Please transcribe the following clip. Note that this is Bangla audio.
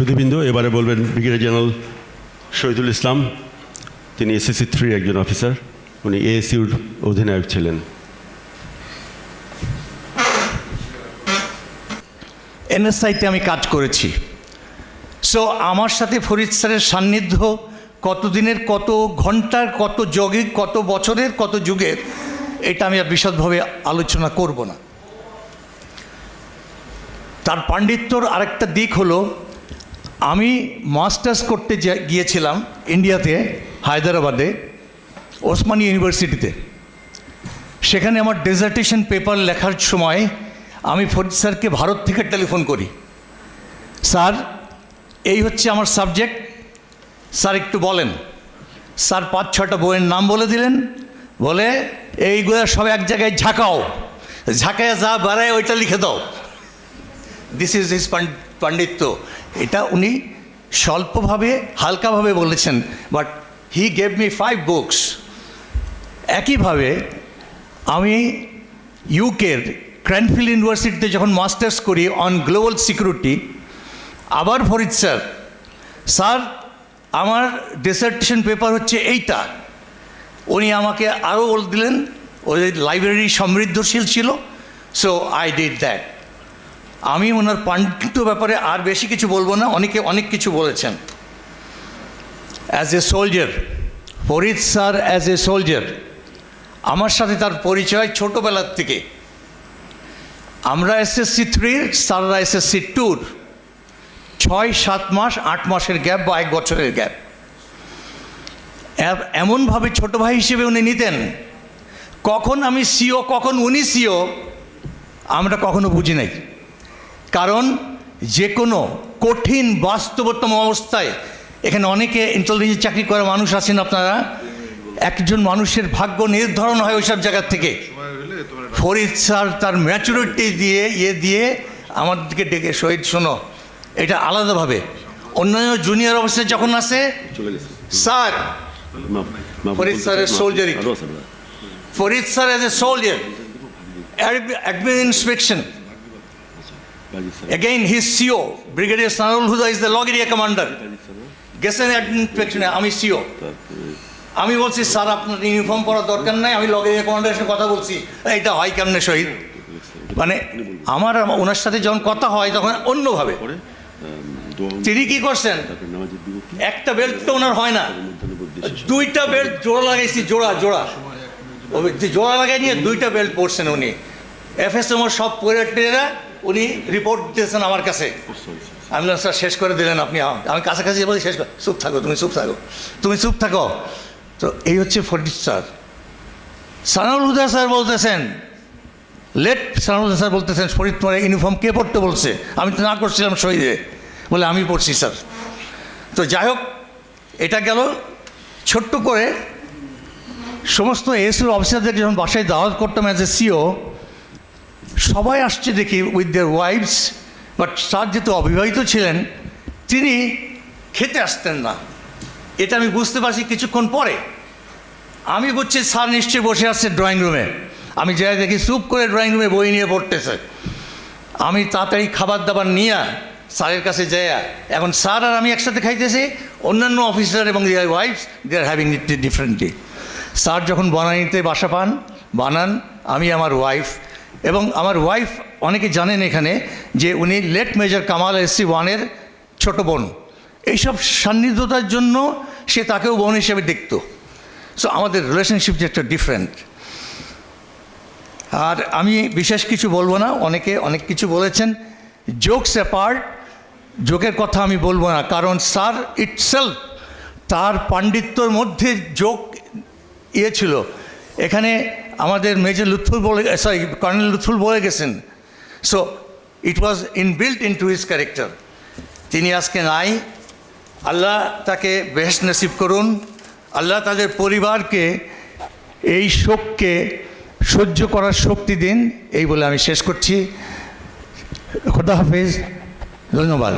সুধীবৃন্দ এবারে বলবেন ব্রিগেডিয়ার জেনারেল শহীদুল ইসলাম, তিনি এসএসসি থ্রি একজন অফিসার, উনি এএসইউর অধিনায়ক ছিলেন। এনএসআইতে আমি কাজ করেছি। সো আমার সাথে ফরিদ স্যারের সান্নিধ্য কতদিনের, কত ঘণ্টার, কত যৌগিক কত বছরের, কত যুগের, এটা আমি আর বিশদভাবে আলোচনা করব না। তার পাণ্ডিত্যর আরেকটা দিক হলো আমি মাস্টার্স করতে গিয়েছিলাম ইন্ডিয়াতে, হায়দ্রাবাদে, ওসমানী ইউনিভার্সিটিতে। সেখানে আমার ডেজার্টেশন পেপার লেখার সময় আমি ফরিদ স্যারকে ভারত থেকে টেলিফোন করি। স্যার, এই হচ্ছে আমার সাবজেক্ট স্যার একটু বলেন। স্যার পাঁচ ছটা বইয়ের নাম বলে দিলেন। বলে, এইগুলো সব এক জায়গায় ঝাঁকাও। ঝাঁকায় যা বাড়ায় ওইটা লিখে দাও। দিস ইজ হিস পাণ্ডিত্য এটা উনি স্বল্পভাবে, হালকাভাবে বলেছেন but he gave me five books একইভাবে, আমি ইউকের ক্র্যানফিল ইউনিভার্সিটিতে যখন মাস্টার্স করি অন গ্লোবাল সিকিউরিটি আবার ফরিদ স্যার স্যার, আমার ডিসার্টেশন পেপার হচ্ছে এইটা। উনি আমাকে আরও বলে দিলেন, ওই লাইব্রেরি সমৃদ্ধশীল ছিল সো আই ডিড দ্যাট আমি ওনার পাণ্ডিত্য ব্যাপারে আর বেশি কিছু বলব না, অনেকে অনেক কিছু বলেছেন। As a soldier Farid sir as a soldier আমার সাথে তার পরিচয় ছোটোবেলার থেকে। আমরা এসএসসি থ্রির স্যাররা এসএসসি টুর ছয়, সাত মাস, আট মাসের গ্যাপ বা এক বছরের গ্যাপ এমনভাবে ছোট ভাই হিসেবে উনি নিতেন, কখন আমি সিও কখন উনি সিও আমরা কখনো বুঝি নাই। কারণ যে কোনো কঠিন বাস্তবতম অবস্থায় এখানে অনেকে ইন্টেলিজেন্স চাকরি করা মানুষ আছেন আপনারা। একজন মানুষের ভাগ্য নির্ধারণ হয় ওইসব জায়গার থেকে। ফরিদ স্যার তার ম্যাচুরিটি দিয়ে ইয়ে দিয়ে আমাদেরকে ডেকে, শহীদ, শোনো, এটা আলাদাভাবে। অন্যান্য জুনিয়র অবস্থায় যখন আসে, স্যার, ফরিদ স্যারের সোলজারি Farid sir as a soldier admin inspection Again, his CEO, Brigadier Sanarul Huda, is the log area commander. গেছেন ইন্সপেকশনে আমি সিও আমি বলছি স্যার আপনার ইউনিফর্ম পরা দরকার নাই আমি লগ এরিয়া কমান্ডারের সাথে কথা বলছি। এইটা হয় কেমনে শহীদ? মানে আমার ওনার সাথে যখন কথা হয় তখন অন্যভাবে। তিনি কি করছেন? একটা বেল্ট তো ওনার হয় না। দুইটা বেল্ট জোড়া লাগাইছি জোড়া জোড়া। যে জোড়া লাগাই নিয়ে দুইটা বেল্ট পরছেন উনি। এফএসএমওর সব পরিবারটিরা উনি রিপোর্ট দিয়েছেন আমার কাছে। আমি স্যার, শেষ করে দিলেন আপনি। আম- কাছাকাছি বলি, শেষ কর চুপ থাকো, তুমি চুপ থাকো, তুমি চুপ থাকো। তো এই হচ্ছে ফরিদ স্যার। সানাউল হুদা স্যার বলতেছেন, লেট সানাউল স্যার বলতেছেন, ফরিদ তোমার ইউনিফর্ম কে পড়তে বলছে? আমি তো না করছিলাম শহীদে। বলে, আমি পড়ছি, স্যার। তো যাই হোক, এটা গেল ছোট্ট করে। সমস্ত এসির অফিসারদের যখন বাসায় দাওয়াত করতাম অ্যাজ এ সিও সবাই আসছে দেখি with their wives but sir যেহেতু অবিবাহিত ছিলেন, তিনি খেতে আসতেন না। এটা আমি বুঝতে পারছি কিছুক্ষণ পরে। আমি বুঝছি স্যার নিশ্চয়ই বসে আসছে ড্রয়িং রুমে আমি যাই দেখি, চুপ করে ড্রয়িং রুমে বই নিয়ে পড়তেছে। আমি তাড়াতাড়ি খাবার দাবার নিয়ে স্যারের কাছে যাইয়া এখন স্যার আর আমি একসাথে খাইতেছি, অন্যান্য অফিসার এবং their wives they are having it differently sir যখন বনানিতে বাসা পান, বানান, আমি আমার ওয়াইফ এবং আমার ওয়াইফ অনেকে জানেন এখানে যে উনি লেট মেজর কামাল এসসি ওয়ানের ছোট বোন। এইসব সান্নিধ্যতার জন্য সে তাকেও বোন হিসেবে দেখত। সো আমাদের রিলেশনশিপ যে একটা ডিফারেন্ট আর আমি বিশেষ কিছু বলব না, অনেকে অনেক কিছু বলেছেন। জোকস অ্যাপার্ট জোকের কথা আমি বলব না, কারণ স্যার ইটসেলফ তার পাণ্ডিত্যর মধ্যে যোগ ইয়ে ছিল। এখানে আমাদের মেজর লুৎফুল বলে সরি কর্নেল লুৎফুল বলে গেছেন। So it was inbuilt into his character তিনি আজকে নাই। আল্লাহ তাকে বেশ নসিব করুন। আল্লাহ তাদের পরিবারকে এই শোককে সহ্য করার শক্তি দিন। এই বলে আমি শেষ করছি। খোদা হাফেজ। ধন্যবাদ।